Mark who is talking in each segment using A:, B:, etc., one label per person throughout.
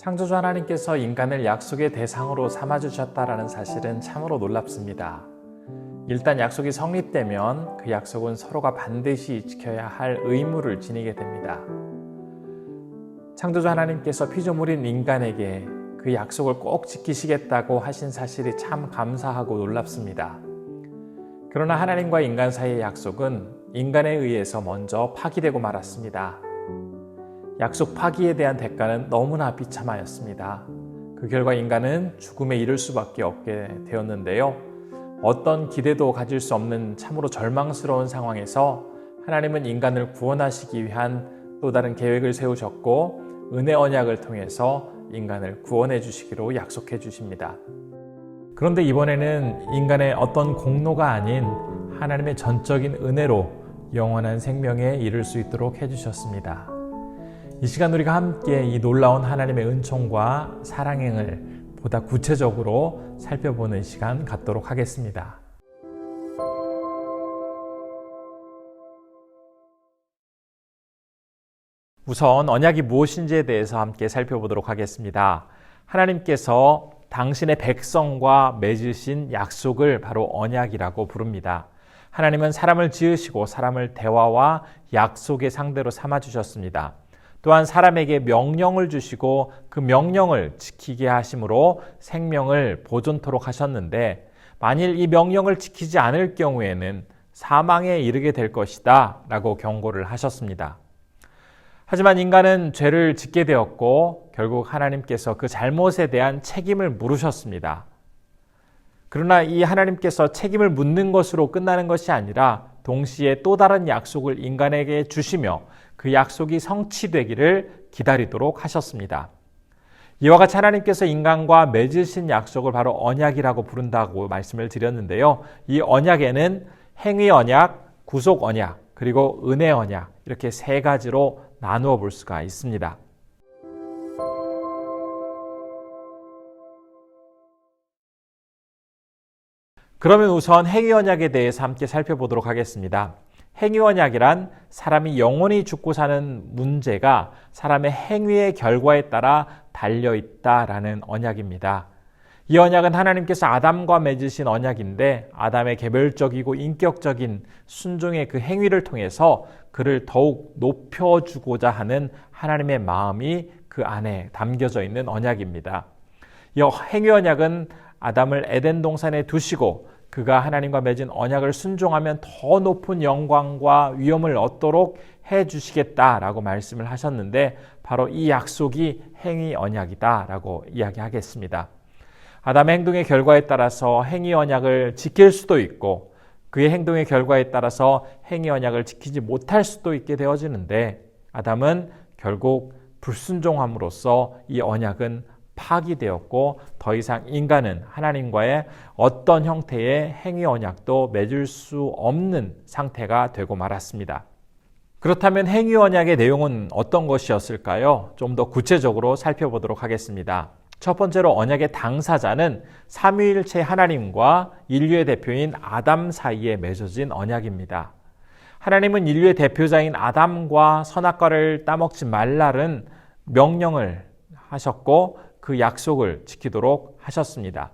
A: 창조주 하나님께서 인간을 약속의 대상으로 삼아주셨다라는 사실은 참으로 놀랍습니다. 일단 약속이 성립되면 그 약속은 서로가 반드시 지켜야 할 의무를 지니게 됩니다. 창조주 하나님께서 피조물인 인간에게 그 약속을 꼭 지키시겠다고 하신 사실이 참 감사하고 놀랍습니다. 그러나 하나님과 인간 사이의 약속은 인간에 의해서 먼저 파기되고 말았습니다. 약속 파기에 대한 대가는 너무나 비참하였습니다. 그 결과 인간은 죽음에 이를 수밖에 없게 되었는데요. 어떤 기대도 가질 수 없는 참으로 절망스러운 상황에서 하나님은 인간을 구원하시기 위한 또 다른 계획을 세우셨고 은혜 언약을 통해서 인간을 구원해 주시기로 약속해 주십니다. 그런데 이번에는 인간의 어떤 공로가 아닌 하나님의 전적인 은혜로 영원한 생명에 이를 수 있도록 해주셨습니다. 이 시간 우리가 함께 이 놀라운 하나님의 은총과 사랑행을 보다 구체적으로 살펴보는 시간 갖도록 하겠습니다. 우선 언약이 무엇인지에 대해서 함께 살펴보도록 하겠습니다. 하나님께서 당신의 백성과 맺으신 약속을 바로 언약이라고 부릅니다. 하나님은 사람을 지으시고 사람을 대화와 약속의 상대로 삼아 주셨습니다. 또한 사람에게 명령을 주시고 그 명령을 지키게 하심으로 생명을 보존토록 하셨는데 만일 이 명령을 지키지 않을 경우에는 사망에 이르게 될 것이다 라고 경고를 하셨습니다. 하지만 인간은 죄를 짓게 되었고 결국 하나님께서 그 잘못에 대한 책임을 물으셨습니다. 그러나 이 하나님께서 책임을 묻는 것으로 끝나는 것이 아니라 동시에 또 다른 약속을 인간에게 주시며 그 약속이 성취되기를 기다리도록 하셨습니다. 이와 같이 하나님께서 인간과 맺으신 약속을 바로 언약이라고 부른다고 말씀을 드렸는데요. 이 언약에는 행위 언약, 구속 언약, 그리고 은혜 언약 이렇게 세 가지로 나누어 볼 수가 있습니다. 그러면 우선 행위 언약에 대해서 함께 살펴보도록 하겠습니다. 행위 언약이란 사람이 영원히 죽고 사는 문제가 사람의 행위의 결과에 따라 달려 있다라는 언약입니다. 이 언약은 하나님께서 아담과 맺으신 언약인데 아담의 개별적이고 인격적인 순종의 그 행위를 통해서 그를 더욱 높여주고자 하는 하나님의 마음이 그 안에 담겨져 있는 언약입니다. 이 행위 언약은 아담을 에덴 동산에 두시고 그가 하나님과 맺은 언약을 순종하면 더 높은 영광과 위엄을 얻도록 해 주시겠다라고 말씀을 하셨는데 바로 이 약속이 행위 언약이다라고 이야기하겠습니다. 아담의 행동의 결과에 따라서 행위 언약을 지킬 수도 있고 그의 행동의 결과에 따라서 행위 언약을 지키지 못할 수도 있게 되어지는데 아담은 결국 불순종함으로써 이 언약은 파기되었고 더 이상 인간은 하나님과의 어떤 형태의 행위 언약도 맺을 수 없는 상태가 되고 말았습니다. 그렇다면 행위 언약의 내용은 어떤 것이었을까요? 좀 더 구체적으로 살펴보도록 하겠습니다. 첫 번째로 언약의 당사자는 삼위일체 하나님과 인류의 대표인 아담 사이에 맺어진 언약입니다. 하나님은 인류의 대표자인 아담과 선악과를 따먹지 말라는 명령을 하셨고 그 약속을 지키도록 하셨습니다.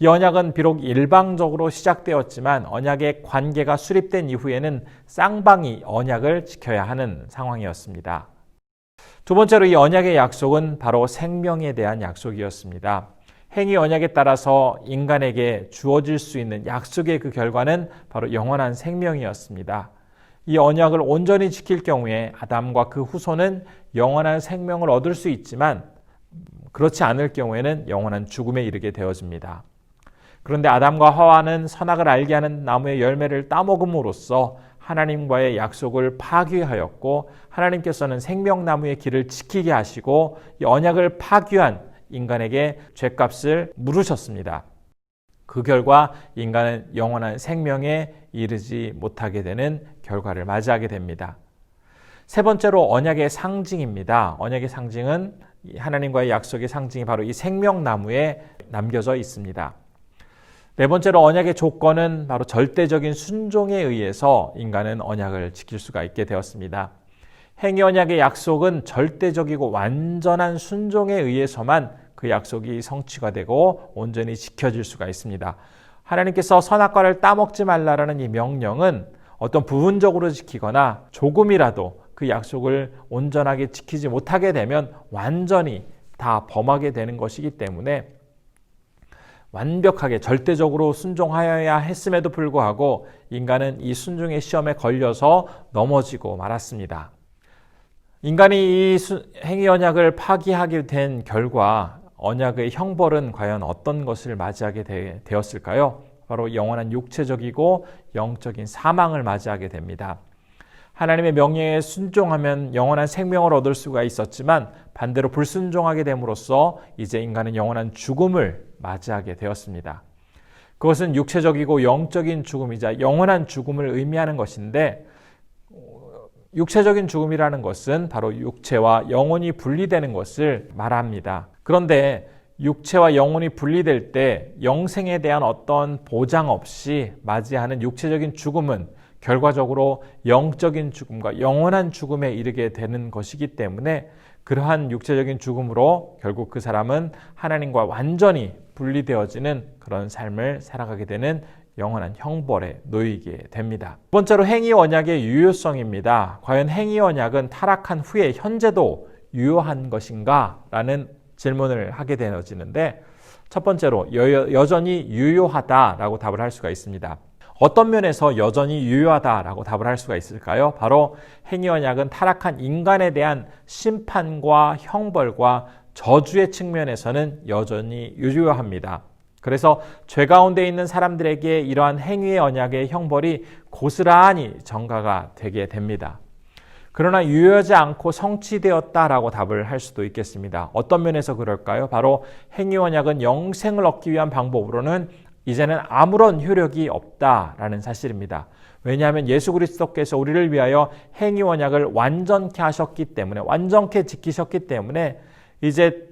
A: 이 언약은 비록 일방적으로 시작되었지만 언약의 관계가 수립된 이후에는 쌍방이 언약을 지켜야 하는 상황이었습니다. 두 번째로 이 언약의 약속은 바로 생명에 대한 약속이었습니다. 행위 언약에 따라서 인간에게 주어질 수 있는 약속의 그 결과는 바로 영원한 생명이었습니다. 이 언약을 온전히 지킬 경우에 아담과 그 후손은 영원한 생명을 얻을 수 있지만 그렇지 않을 경우에는 영원한 죽음에 이르게 되어집니다. 그런데 아담과 하와는 선악을 알게 하는 나무의 열매를 따먹음으로써 하나님과의 약속을 파괴하였고 하나님께서는 생명나무의 길을 지키게 하시고 이 언약을 파괴한 인간에게 죄값을 물으셨습니다. 그 결과 인간은 영원한 생명에 이르지 못하게 되는 결과를 맞이하게 됩니다. 세 번째로 언약의 상징입니다. 언약의 상징은 하나님과의 약속의 상징이 바로 이 생명나무에 남겨져 있습니다. 네 번째로 언약의 조건은 바로 절대적인 순종에 의해서 인간은 언약을 지킬 수가 있게 되었습니다. 행위 언약의 약속은 절대적이고 완전한 순종에 의해서만 그 약속이 성취가 되고 온전히 지켜질 수가 있습니다. 하나님께서 선악과를 따먹지 말라라는 이 명령은 어떤 부분적으로 지키거나 조금이라도 그 약속을 온전하게 지키지 못하게 되면 완전히 다 범하게 되는 것이기 때문에 완벽하게 절대적으로 순종하여야 했음에도 불구하고 인간은 이 순종의 시험에 걸려서 넘어지고 말았습니다. 인간이 이 행위 언약을 파기하게 된 결과 언약의 형벌은 과연 어떤 것을 맞이하게 되, 었을까요 바로 영원한 육체적이고 영적인 사망을 맞이하게 됩니다. 하나님의 명령에 순종하면 영원한 생명을 얻을 수가 있었지만 반대로 불순종하게 됨으로써 이제 인간은 영원한 죽음을 맞이하게 되었습니다. 그것은 육체적이고 영적인 죽음이자 영원한 죽음을 의미하는 것인데 육체적인 죽음이라는 것은 바로 육체와 영혼이 분리되는 것을 말합니다. 그런데 육체와 영혼이 분리될 때 영생에 대한 어떤 보장 없이 맞이하는 육체적인 죽음은 결과적으로 영적인 죽음과 영원한 죽음에 이르게 되는 것이기 때문에 그러한 육체적인 죽음으로 결국 그 사람은 하나님과 완전히 분리되어지는 그런 삶을 살아가게 되는 영원한 형벌에 놓이게 됩니다. 두 번째로 행위 언약의 유효성입니다. 과연 행위 언약은 타락한 후에 현재도 유효한 것인가? 라는 질문을 하게 되어지는데 첫 번째로 여, 전히 유효하다라고 답을 할 수가 있습니다. 어떤 면에서 여전히 유효하다라고 답을 할 수가 있을까요? 바로 행위 언약은 타락한 인간에 대한 심판과 형벌과 저주의 측면에서는 여전히 유효합니다. 그래서 죄 가운데 있는 사람들에게 이러한 행위의 언약의 형벌이 고스란히 전가가 되게 됩니다. 그러나 유효하지 않고 성취되었다라고 답을 할 수도 있겠습니다. 어떤 면에서 그럴까요? 바로 행위 언약은 영생을 얻기 위한 방법으로는 이제는 아무런 효력이 없다라는 사실입니다. 왜냐하면 예수 그리스도께서 우리를 위하여 행위 언약을 완전케 하셨기 때문에 완전케 지키셨기 때문에 이제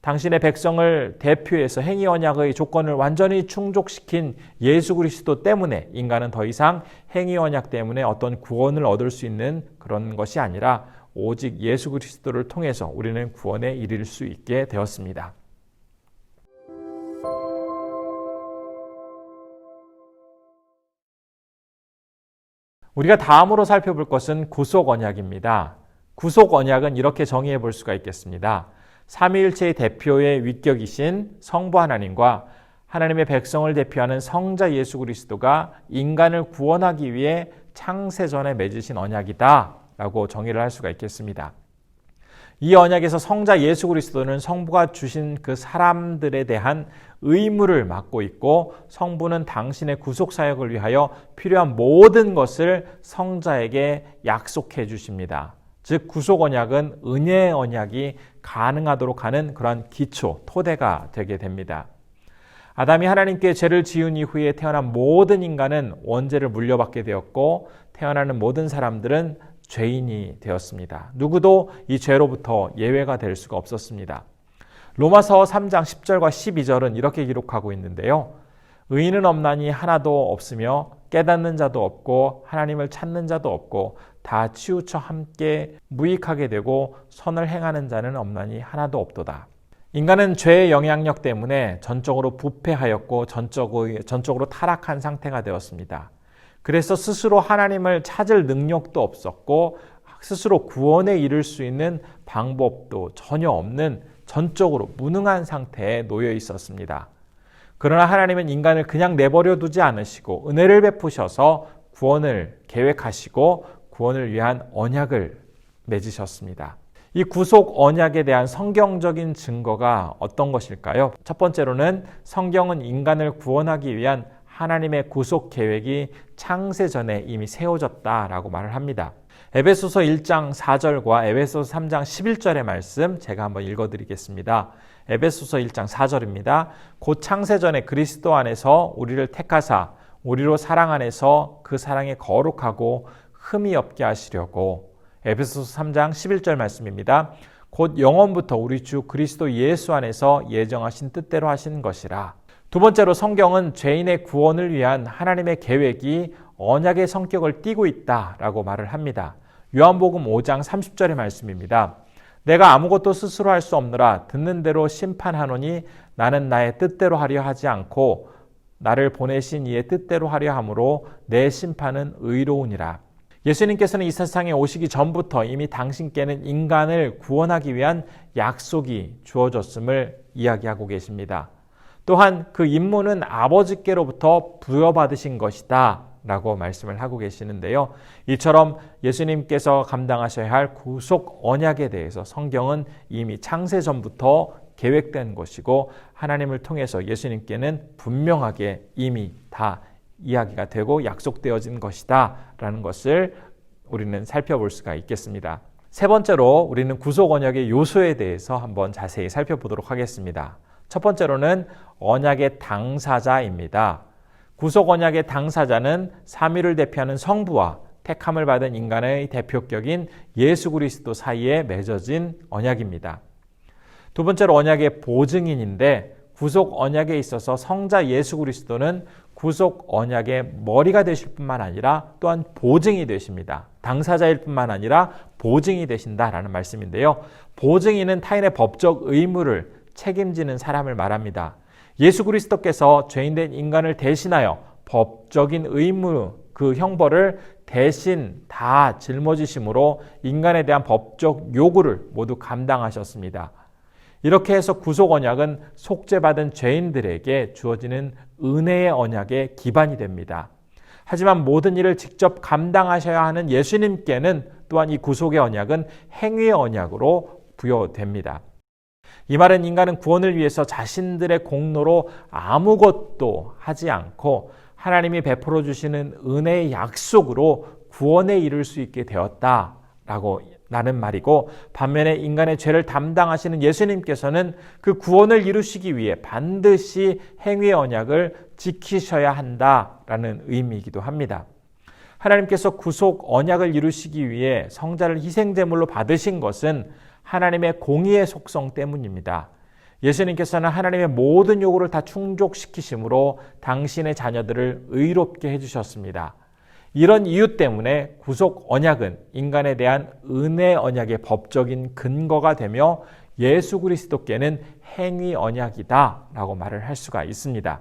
A: 당신의 백성을 대표해서 행위 언약의 조건을 완전히 충족시킨 예수 그리스도 때문에 인간은 더 이상 행위 언약 때문에 어떤 구원을 얻을 수 있는 그런 것이 아니라 오직 예수 그리스도를 통해서 우리는 구원에 이를 수 있게 되었습니다. 우리가 다음으로 살펴볼 것은 구속 언약입니다. 구속 언약은 이렇게 정의해 볼 수가 있겠습니다. 삼위일체의 대표의 위격이신 성부 하나님과 하나님의 백성을 대표하는 성자 예수 그리스도가 인간을 구원하기 위해 창세 전에 맺으신 언약이다라고 정의를 할 수가 있겠습니다. 이 언약에서 성자 예수 그리스도는 성부가 주신 그 사람들에 대한 의무를 맡고 있고 성부는 당신의 구속 사역을 위하여 필요한 모든 것을 성자에게 약속해 주십니다. 즉 구속 언약은 은혜의 언약이 가능하도록 하는 그러한 기초, 토대가 되게 됩니다. 아담이 하나님께 죄를 지은 이후에 태어난 모든 인간은 원죄를 물려받게 되었고 태어나는 모든 사람들은 죄인이 되었습니다. 누구도 이 죄로부터 예외가 될 수가 없었습니다. 로마서 3장 10절과 12절은 이렇게 기록하고 있는데요. 의인은 없나니 하나도 없으며 깨닫는 자도 없고 하나님을 찾는 자도 없고 다 치우쳐 함께 무익하게 되고 선을 행하는 자는 없나니 하나도 없도다. 인간은 죄의 영향력 때문에 전적으로 부패하였고 전적으로, 전적으로 타락한 상태가 되었습니다. 그래서 스스로 하나님을 찾을 능력도 없었고 스스로 구원에 이를 수 있는 방법도 전혀 없는 전적으로 무능한 상태에 놓여 있었습니다. 그러나 하나님은 인간을 그냥 내버려 두지 않으시고 은혜를 베푸셔서 구원을 계획하시고 구원을 위한 언약을 맺으셨습니다. 이 구속 언약에 대한 성경적인 증거가 어떤 것일까요? 첫 번째로는 성경은 인간을 구원하기 위한 하나님의 구속 계획이 창세 전에 이미 세워졌다라고 말을 합니다. 에베소서 1장 4절과 에베소서 3장 11절의 말씀 제가 한번 읽어 드리겠습니다. 에베소서 1장 4절입니다. 곧 창세 전에 그리스도 안에서 우리를 택하사 우리로 사랑 안에서 그 사랑에 거룩하고 흠이 없게 하시려고 에베소서 3장 11절 말씀입니다. 곧 영원부터 우리 주 그리스도 예수 안에서 예정하신 뜻대로 하신 것이라. 두 번째로 성경은 죄인의 구원을 위한 하나님의 계획이 언약의 성격을 띠고 있다라고 말을 합니다. 요한복음 5장 30절의 말씀입니다. 내가 아무것도 스스로 할 수 없느라 듣는 대로 심판하노니 나는 나의 뜻대로 하려 하지 않고 나를 보내신 이의 뜻대로 하려 함으로 내 심판은 의로우니라. 예수님께서는 이 세상에 오시기 전부터 이미 당신께는 인간을 구원하기 위한 약속이 주어졌음을 이야기하고 계십니다. 또한 그 임무는 아버지께로부터 부여받으신 것이다. 라고 말씀을 하고 계시는데요. 이처럼 예수님께서 감당하셔야 할 구속 언약에 대해서 성경은 이미 창세 전부터 계획된 것이고 하나님을 통해서 예수님께는 분명하게 이미 다 이야기가 되고 약속되어진 것이다 라는 것을 우리는 살펴볼 수가 있겠습니다. 세 번째로 우리는 구속 언약의 요소에 대해서 한번 자세히 살펴보도록 하겠습니다. 첫 번째로는 언약의 당사자입니다. 구속 언약의 당사자는 삼위를 대표하는 성부와 택함을 받은 인간의 대표격인 예수 그리스도 사이에 맺어진 언약입니다. 두 번째로 언약의 보증인인데 구속 언약에 있어서 성자 예수 그리스도는 구속 언약의 머리가 되실 뿐만 아니라 또한 보증이 되십니다. 당사자일 뿐만 아니라 보증이 되신다라는 말씀인데요. 보증인은 타인의 법적 의무를 책임지는 사람을 말합니다. 예수 그리스도께서 죄인된 인간을 대신하여 법적인 의무 그 형벌을 대신 다 짊어지심으로 인간에 대한 법적 요구를 모두 감당하셨습니다. 이렇게 해서 구속 언약은 속죄받은 죄인들에게 주어지는 은혜의 언약의 기반이 됩니다. 하지만 모든 일을 직접 감당하셔야 하는 예수님께는 또한 이 구속의 언약은 행위의 언약으로 부여됩니다. 이 말은 인간은 구원을 위해서 자신들의 공로로 아무것도 하지 않고 하나님이 베풀어 주시는 은혜의 약속으로 구원에 이를 수 있게 되었다라고 나는 말이고 반면에 인간의 죄를 담당하시는 예수님께서는 그 구원을 이루시기 위해 반드시 행위의 언약을 지키셔야 한다라는 의미이기도 합니다. 하나님께서 구속 언약을 이루시기 위해 성자를 희생 제물로 받으신 것은 하나님의 공의의 속성 때문입니다. 예수님께서는 하나님의 모든 요구를 다 충족시키심으로 당신의 자녀들을 의롭게 해주셨습니다. 이런 이유 때문에 구속 언약은 인간에 대한 은혜 언약의 법적인 근거가 되며 예수 그리스도께는 행위 언약이다 라고 말을 할 수가 있습니다.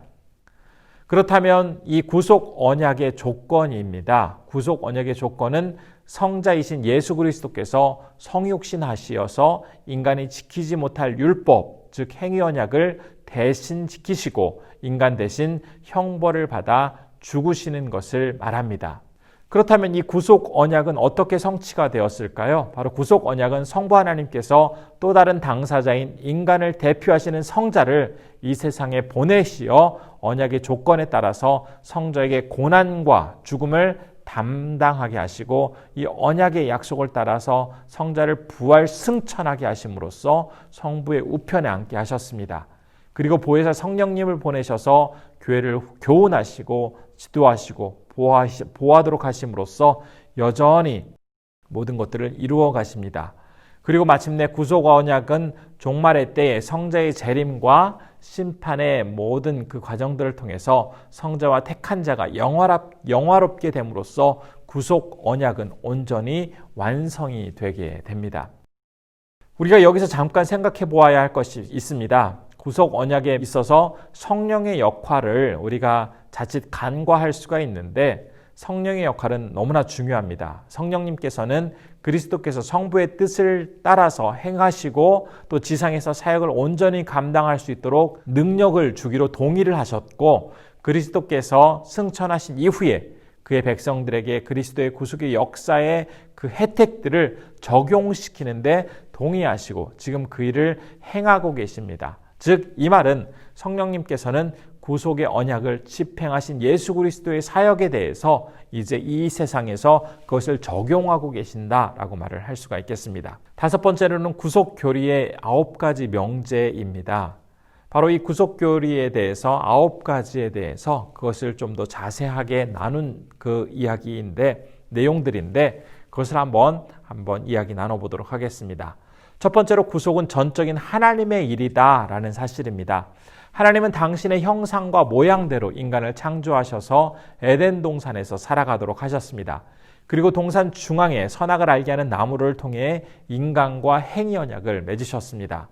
A: 그렇다면 이 구속 언약의 조건입니다. 구속 언약의 조건은 성자이신 예수 그리스도께서 성육신 하시어서 인간이 지키지 못할 율법, 즉 행위 언약을 대신 지키시고 인간 대신 형벌을 받아 죽으시는 것을 말합니다. 그렇다면 이 구속 언약은 어떻게 성취가 되었을까요? 바로 구속 언약은 성부 하나님께서 또 다른 당사자인 인간을 대표하시는 성자를 이 세상에 보내시어 언약의 조건에 따라서 성자에게 고난과 죽음을 담당하게 하시고 이 언약의 약속을 따라서 성자를 부활 승천하게 하심으로써 성부의 우편에 앉게 하셨습니다. 그리고 보혜사 성령님을 보내셔서 교회를 교훈하시고 지도하시고 보호하시, 보호하도록 하심으로써 여전히 모든 것들을 이루어 가십니다. 그리고 마침내 구속 언약은 종말의 때에 성자의 재림과 심판의 모든 그 과정들을 통해서 성자와 택한 자가 영화롭, 영화롭 게 됨으로써 구속 언약은 온전히 완성이 되게 됩니다. 우리가 여기서 잠깐 생각해 보아야 할 것이 있습니다. 구속 언약에 있어서 성령의 역할을 우리가 자칫 간과할 수가 있는데 성령의 역할은 너무나 중요합니다. 성령님께서는 그리스도께서 성부의 뜻을 따라서 행하시고 또 지상에서 사역을 온전히 감당할 수 있도록 능력을 주기로 동의를 하셨고 그리스도께서 승천하신 이후에 그의 백성들에게 그리스도의 구속의 역사의 그 혜택들을 적용시키는데 동의하시고 지금 그 일을 행하고 계십니다. 즉, 이 말은 성령님께서는 구속의 언약을 집행하신 예수 그리스도의 사역에 대해서 이제 이 세상에서 그것을 적용하고 계신다라고 말을 할 수가 있겠습니다. 다섯 번째로는 구속 교리의 아홉 가지 명제입니다. 바로 이 구속 교리에 대해서 아홉 가지에 대해서 그것을 좀 더 자세하게 나눈 그 이야기인데 내용들인데 그것을 한번 한번 이야기 나눠 보도록 하겠습니다. 첫 번째로 구속은 전적인 하나님의 일이다라는 사실입니다. 하나님은 당신의 형상과 모양대로 인간을 창조하셔서 에덴 동산에서 살아가도록 하셨습니다. 그리고 동산 중앙에 선악을 알게 하는 나무를 통해 인간과 행위 언약을 맺으셨습니다.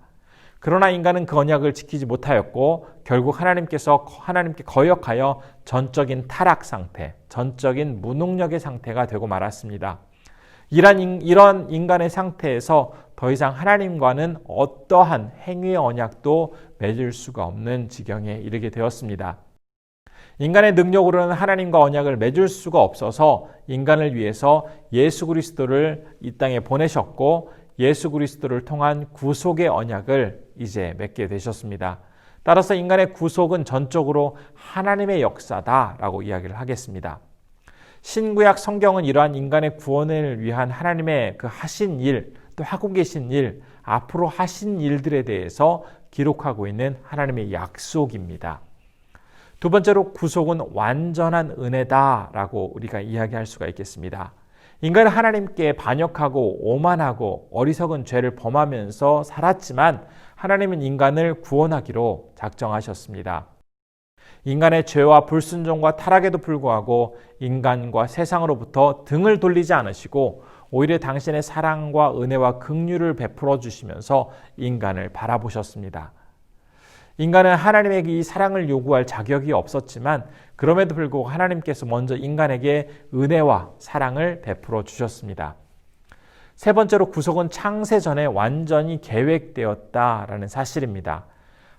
A: 그러나 인간은 그 언약을 지키지 못하였고 결국 하나님께서 하나님께 거역하여 전적인 타락 상태, 전적인 무능력의 상태가 되고 말았습니다. 이런, 인간의 상태에서 더 이상 하나님과는 어떠한 행위의 언약도 맺을 수가 없는 지경에 이르게 되었습니다. 인간의 능력으로는 하나님과 언약을 맺을 수가 없어서 인간을 위해서 예수 그리스도를 이 땅에 보내셨고 예수 그리스도를 통한 구속의 언약을 이제 맺게 되셨습니다. 따라서 인간의 구속은 전적으로 하나님의 역사다라고 이야기를 하겠습니다. 신구약 성경은 이러한 인간의 구원을 위한 하나님의 그 하신 일, 또 하고 계신 일, 앞으로 하신 일들에 대해서 기록하고 있는 하나님의 약속입니다. 두 번째로 구속은 완전한 은혜다라고 우리가 이야기할 수가 있겠습니다. 인간은 하나님께 반역하고 오만하고 어리석은 죄를 범하면서 살았지만 하나님은 인간을 구원하기로 작정하셨습니다. 인간의 죄와 불순종과 타락에도 불구하고 인간과 세상으로부터 등을 돌리지 않으시고 오히려 당신의 사랑과 은혜와 긍휼을 베풀어 주시면서 인간을 바라보셨습니다. 인간은 하나님에게 이 사랑을 요구할 자격이 없었지만 그럼에도 불구하고 하나님께서 먼저 인간에게 은혜와 사랑을 베풀어 주셨습니다. 세 번째로 구속은 창세 전에 완전히 계획되었다라는 사실입니다.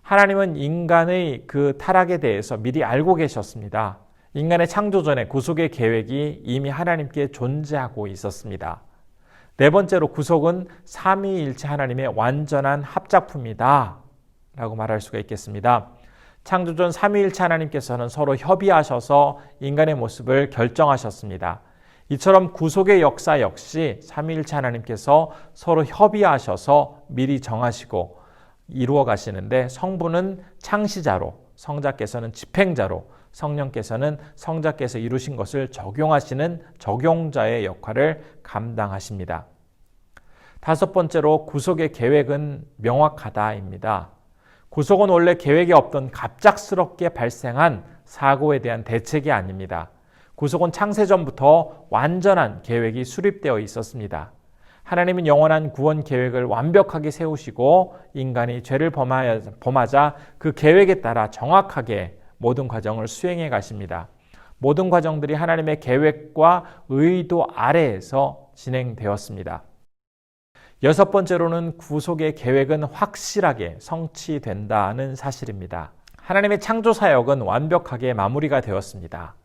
A: 하나님은 인간의 그 타락에 대해서 미리 알고 계셨습니다. 인간의 창조 전에 구속의 계획이 이미 하나님께 존재하고 있었습니다. 네 번째로 구속은 삼위일체 하나님의 완전한 합작품이다. 라고 말할 수가 있겠습니다. 창조전 삼위일체 하나님께서는 서로 협의하셔서 인간의 모습을 결정하셨습니다. 이처럼 구속의 역사 역시 삼위일체 하나님께서 서로 협의하셔서 미리 정하시고 이루어 가시는데 성부는 창시자로, 성자께서는 집행자로, 성령께서는 성자께서 이루신 것을 적용하시는 적용자의 역할을 감당하십니다. 다섯 번째로 구속의 계획은 명확하다입니다. 구속은 원래 계획에 없던 갑작스럽게 발생한 사고에 대한 대책이 아닙니다. 구속은 창세전부터 완전한 계획이 수립되어 있었습니다. 하나님은 영원한 구원 계획을 완벽하게 세우시고 인간이 죄를 범하자 그 계획에 따라 정확하게 모든 과정을 수행해 가십니다. 모든 과정들이 하나님의 계획과 의도 아래에서 진행되었습니다. 여섯 번째로는 구속의 계획은 확실하게 성취된다는 사실입니다. 하나님의 창조 사역은 완벽하게 마무리가 되었습니다.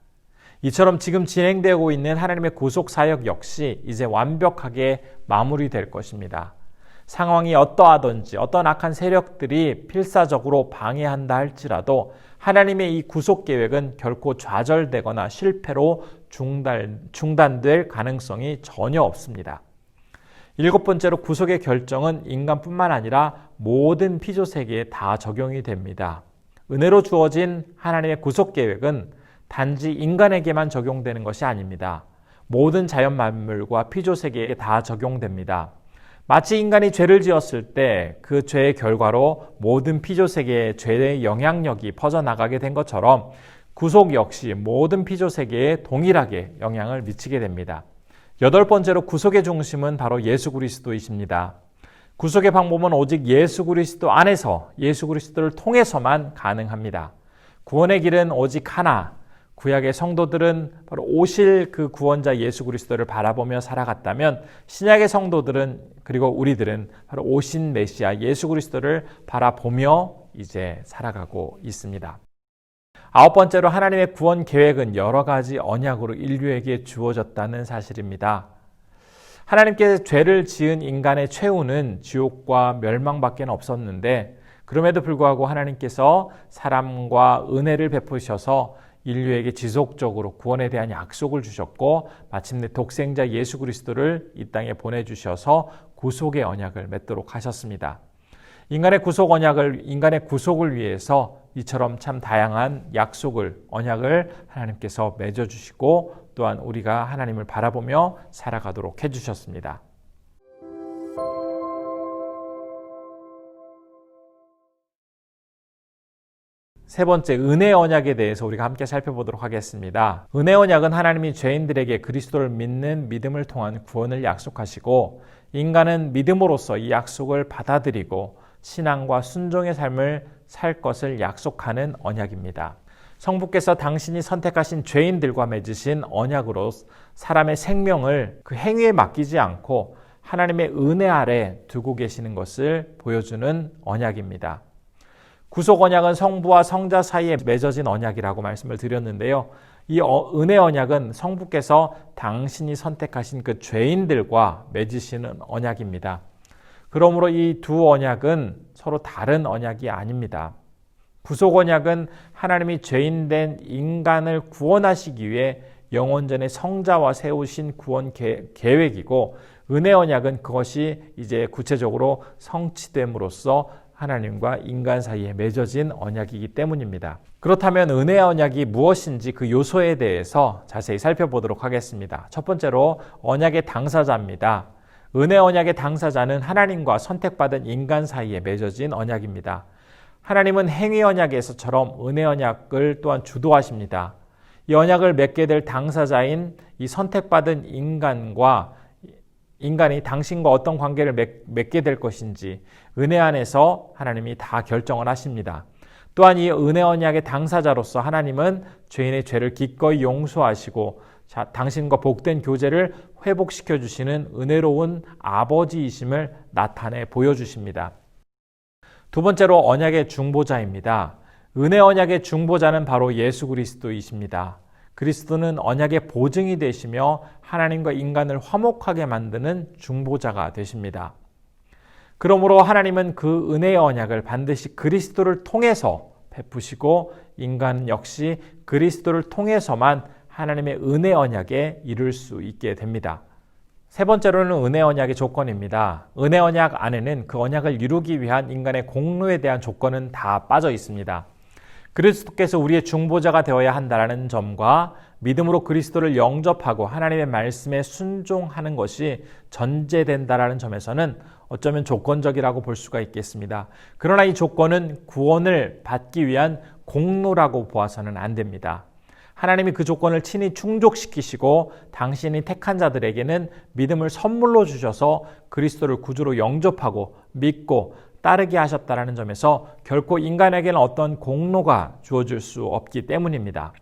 A: 이처럼 지금 진행되고 있는 하나님의 구속 사역 역시 이제 완벽하게 마무리될 것입니다. 상황이 어떠하든지 어떤 악한 세력들이 필사적으로 방해한다 할지라도 하나님의 이 구속 계획은 결코 좌절되거나 실패로 중단, 중단될 가능성이 전혀 없습니다. 일곱 번째로 구속의 결정은 인간뿐만 아니라 모든 피조 세계에 다 적용이 됩니다. 은혜로 주어진 하나님의 구속 계획은 단지 인간에게만 적용되는 것이 아닙니다. 모든 자연 만물과 피조 세계에 다 적용됩니다. 마치 인간이 죄를 지었을 때 그 죄의 결과로 모든 피조 세계에 죄의 영향력이 퍼져나가게 된 것처럼 구속 역시 모든 피조 세계에 동일하게 영향을 미치게 됩니다. 여덟 번째로 구속의 중심은 바로 예수 그리스도이십니다. 구속의 방법은 오직 예수 그리스도 안에서 예수 그리스도를 통해서만 가능합니다. 구원의 길은 오직 하나. 구약의 성도들은 바로 오실 그 구원자 예수 그리스도를 바라보며 살아갔다면 신약의 성도들은 그리고 우리들은 바로 오신 메시아 예수 그리스도를 바라보며 이제 살아가고 있습니다. 아홉 번째로 하나님의 구원 계획은 여러 가지 언약으로 인류에게 주어졌다는 사실입니다. 하나님께 죄를 지은 인간의 최후는 지옥과 멸망밖에 없었는데 그럼에도 불구하고 하나님께서 사람과 은혜를 베푸셔서 인류에게 지속적으로 구원에 대한 약속을 주셨고 마침내 독생자 예수 그리스도를 이 땅에 보내주셔서 구속의 언약을 맺도록 하셨습니다. 인간의 구속 언약을 인간의 구속을 위해서 이처럼 참 다양한 약속을 언약을 하나님께서 맺어 주시고 또한 우리가 하나님을 바라보며 살아가도록 해 주셨습니다. 세 번째 은혜 언약에 대해서 우리가 함께 살펴보도록 하겠습니다. 은혜 언약은 하나님이 죄인들에게 그리스도를 믿는 믿음을 통한 구원을 약속하시고 인간은 믿음으로써 이 약속을 받아들이고 신앙과 순종의 삶을 살 것을 약속하는 언약입니다. 성부께서 당신이 선택하신 죄인들과 맺으신 언약으로 사람의 생명을 그 행위에 맡기지 않고 하나님의 은혜 아래 두고 계시는 것을 보여주는 언약입니다. 구속 언약은 성부와 성자 사이에 맺어진 언약이라고 말씀을 드렸는데요. 이 어, 은혜 언약은 성부께서 당신이 선택하신 그 죄인들과 맺으시는 언약입니다. 그러므로 이 두 언약은 서로 다른 언약이 아닙니다. 구속 언약은 하나님이 죄인된 인간을 구원하시기 위해 영원전에 성자와 세우신 구원 계획이고 은혜 언약은 그것이 이제 구체적으로 성취됨으로써 하나님과 인간 사이에 맺어진 언약이기 때문입니다. 그렇다면 은혜 언약이 무엇인지 그 요소에 대해서 자세히 살펴보도록 하겠습니다. 첫 번째로 언약의 당사자입니다. 은혜 언약의 당사자는 하나님과 선택받은 인간 사이에 맺어진 언약입니다. 하나님은 행위 언약에서처럼 은혜 언약을 또한 주도하십니다. 이 언약을 맺게 될 당사자인 이 선택받은 인간과 인간이 당신과 어떤 관계를 맺, 게될 것인지 은혜 안에서 하나님이 다 결정을 하십니다. 또한 이 은혜 언약의 당사자로서 하나님은 죄인의 죄를 기꺼이 용서하시고 자, 당신과 복된 교제를 회복시켜 주시는 은혜로운 아버지이심을 나타내 보여주십니다. 두 번째로 언약의 중보자입니다. 은혜 언약의 중보자는 바로 예수 그리스도이십니다. 그리스도는 언약의 보증이 되시며 하나님과 인간을 화목하게 만드는 중보자가 되십니다. 그러므로 하나님은 그 은혜의 언약을 반드시 그리스도를 통해서 베푸시고 인간 역시 그리스도를 통해서만 하나님의 은혜 언약에 이룰 수 있게 됩니다. 세 번째로는 은혜 언약의 조건입니다. 은혜 언약 안에는 그 언약을 이루기 위한 인간의 공로에 대한 조건은 다 빠져 있습니다. 그리스도께서 우리의 중보자가 되어야 한다는 점과 믿음으로 그리스도를 영접하고 하나님의 말씀에 순종하는 것이 전제된다라는 점에서는 어쩌면 조건적이라고 볼 수가 있겠습니다. 그러나 이 조건은 구원을 받기 위한 공로라고 보아서는 안 됩니다. 하나님이 그 조건을 친히 충족시키시고 당신이 택한 자들에게는 믿음을 선물로 주셔서 그리스도를 구주로 영접하고 믿고 따르게 하셨다라는 점에서 결코 인간에게는 어떤 공로가 주어질 수 없기 때문입니다.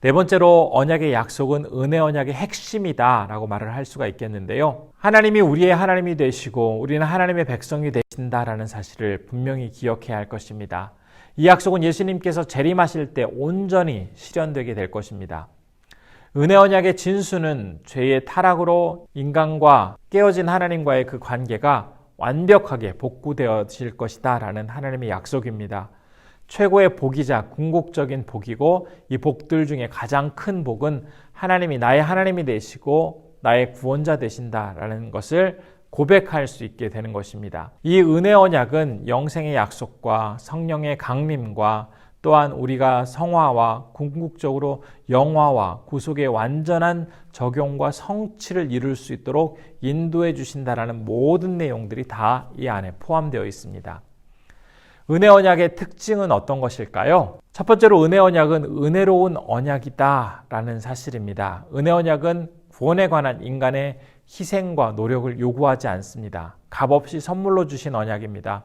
A: 네 번째로 언약의 약속은 은혜 언약의 핵심이다라고 말을 할 수가 있겠는데요. 하나님이 우리의 하나님이 되시고 우리는 하나님의 백성이 되신다라는 사실을 분명히 기억해야 할 것입니다. 이 약속은 예수님께서 재림하실 때 온전히 실현되게 될 것입니다. 은혜 언약의 진수는 죄의 타락으로 인간과 깨어진 하나님과의 그 관계가 완벽하게 복구되어질 것이다 라는 하나님의 약속입니다. 최고의 복이자 궁극적인 복이고 이 복들 중에 가장 큰 복은 하나님이 나의 하나님이 되시고 나의 구원자 되신다라는 것을 고백할 수 있게 되는 것입니다. 이 은혜 언약은 영생의 약속과 성령의 강림과 또한 우리가 성화와 궁극적으로 영화와 구속의 완전한 적용과 성취를 이룰 수 있도록 인도해 주신다라는 모든 내용들이 다 이 안에 포함되어 있습니다. 은혜 언약의 특징은 어떤 것일까요? 첫 번째로 은혜 언약은 은혜로운 언약이다라는 사실입니다. 은혜 언약은 구원에 관한 인간의 희생과 노력을 요구하지 않습니다. 값없이 선물로 주신 언약입니다.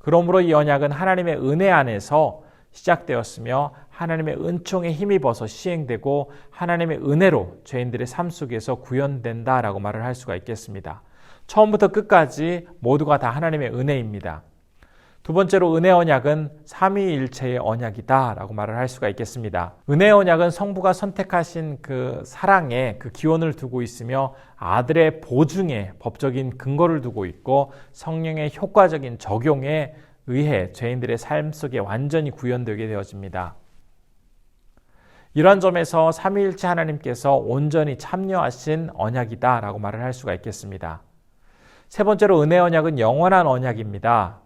A: 그러므로 이 언약은 하나님의 은혜 안에서 시작되었으며 하나님의 은총에 힘입어서 시행되고 하나님의 은혜로 죄인들의 삶 속에서 구현된다라고 말을 할 수가 있겠습니다. 처음부터 끝까지 모두가 다 하나님의 은혜입니다. 두 번째로 은혜 언약은 삼위일체의 언약이다라고 말을 할 수가 있겠습니다. 은혜 언약은 성부가 선택하신 그 사랑에 그 기원을 두고 있으며 아들의 보증에 법적인 근거를 두고 있고 성령의 효과적인 적용에 의해 죄인들의 삶 속에 완전히 구현되게 되어집니다. 이런 점에서 삼위일체 하나님께서 온전히 참여하신 언약이다라고 말을 할 수가 있겠습니다. 세 번째로 은혜 언약은 영원한 언약입니다.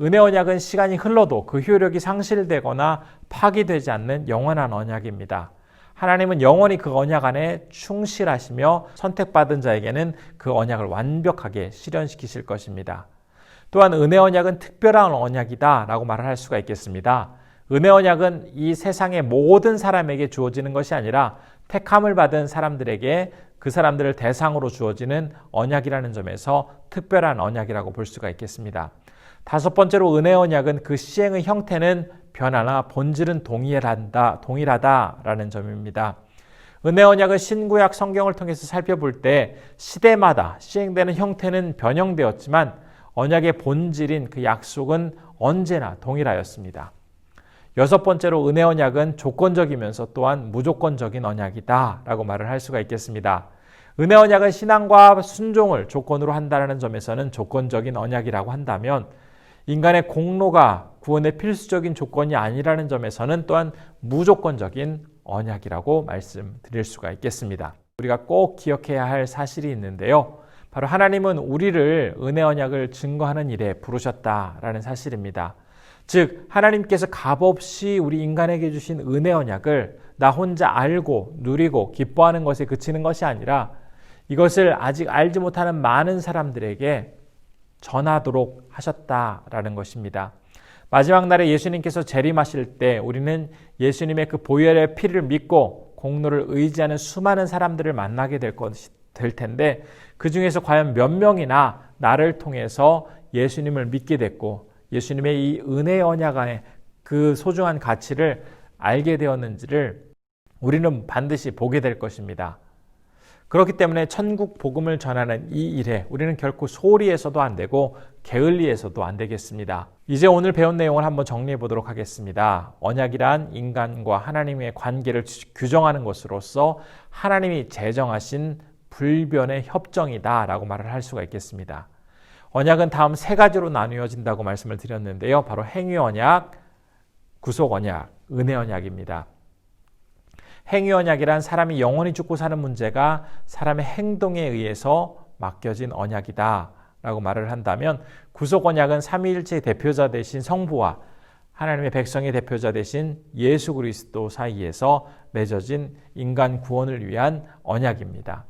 A: 은혜 언약은 시간이 흘러도 그 효력이 상실되거나 파기되지 않는 영원한 언약입니다. 하나님은 영원히 그 언약 안에 충실하시며 선택받은 자에게는 그 언약을 완벽하게 실현시키실 것입니다. 또한 은혜 언약은 특별한 언약이다 라고 말을 할 수가 있겠습니다. 은혜 언약은 이 세상의 모든 사람에게 주어지는 것이 아니라 택함을 받은 사람들에게 그 사람들을 대상으로 주어지는 언약이라는 점에서 특별한 언약이라고 볼 수가 있겠습니다. 다섯 번째로 은혜 언약은 그 시행의 형태는 변하나 본질은 동일하다, 동일하다라는 점입니다. 은혜 언약은 신구약 성경을 통해서 살펴볼 때 시대마다 시행되는 형태는 변형되었지만 언약의 본질인 그 약속은 언제나 동일하였습니다. 여섯 번째로 은혜 언약은 조건적이면서 또한 무조건적인 언약이다 라고 말을 할 수가 있겠습니다. 은혜 언약은 신앙과 순종을 조건으로 한다는 점에서는 조건적인 언약이라고 한다면 인간의 공로가 구원의 필수적인 조건이 아니라는 점에서는 또한 무조건적인 언약이라고 말씀드릴 수가 있겠습니다. 우리가 꼭 기억해야 할 사실이 있는데요. 바로 하나님은 우리를 은혜 언약을 증거하는 일에 부르셨다라는 사실입니다. 즉 하나님께서 값없이 우리 인간에게 주신 은혜 언약을 나 혼자 알고 누리고 기뻐하는 것에 그치는 것이 아니라 이것을 아직 알지 못하는 많은 사람들에게 전하도록 하셨다라는 것입니다. 마지막 날에 예수님께서 재림하실 때 우리는 예수님의 그 보혈의 피를 믿고 공로를 의지하는 수많은 사람들을 만나게 될, 것, 될 텐데 그 중에서 과연 몇 명이나 나를 통해서 예수님을 믿게 됐고 예수님의 이 은혜 언약 안에 그 소중한 가치를 알게 되었는지를 우리는 반드시 보게 될 것입니다. 그렇기 때문에 천국 복음을 전하는 이 일에 우리는 결코 소리에서도 안 되고 게을리에서도 안 되겠습니다. 이제 오늘 배운 내용을 한번 정리해 보도록 하겠습니다. 언약이란 인간과 하나님의 관계를 규정하는 것으로서 하나님이 제정하신 불변의 협정이다라고 말을 할 수가 있겠습니다. 언약은 다음 세 가지로 나누어진다고 말씀을 드렸는데요. 바로 행위 언약, 구속 언약, 은혜 언약입니다. 행위 언약이란 사람이 영원히 죽고 사는 문제가 사람의 행동에 의해서 맡겨진 언약이다. 라고 말을 한다면 구속 언약은 삼위일체의 대표자 대신 성부와 하나님의 백성의 대표자 대신 예수 그리스도 사이에서 맺어진 인간 구원을 위한 언약입니다.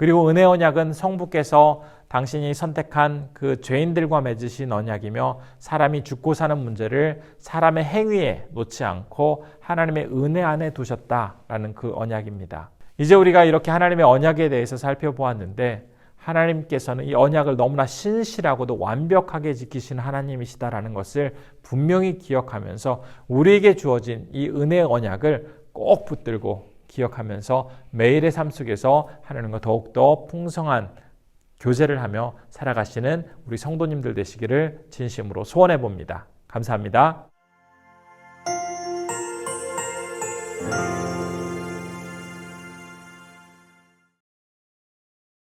A: 그리고 은혜 언약은 성부께서 당신이 선택한 그 죄인들과 맺으신 언약이며 사람이 죽고 사는 문제를 사람의 행위에 놓지 않고 하나님의 은혜 안에 두셨다라는 그 언약입니다. 이제 우리가 이렇게 하나님의 언약에 대해서 살펴보았는데 하나님께서는 이 언약을 너무나 신실하고도 완벽하게 지키신 하나님이시다라는 것을 분명히 기억하면서 우리에게 주어진 이 은혜 언약을 꼭 붙들고 기억하면서 매일의 삶 속에서 하나님과 더욱더 풍성한 교제를 하며 살아가시는 우리 성도님들 되시기를 진심으로 소원해 봅니다. 감사합니다.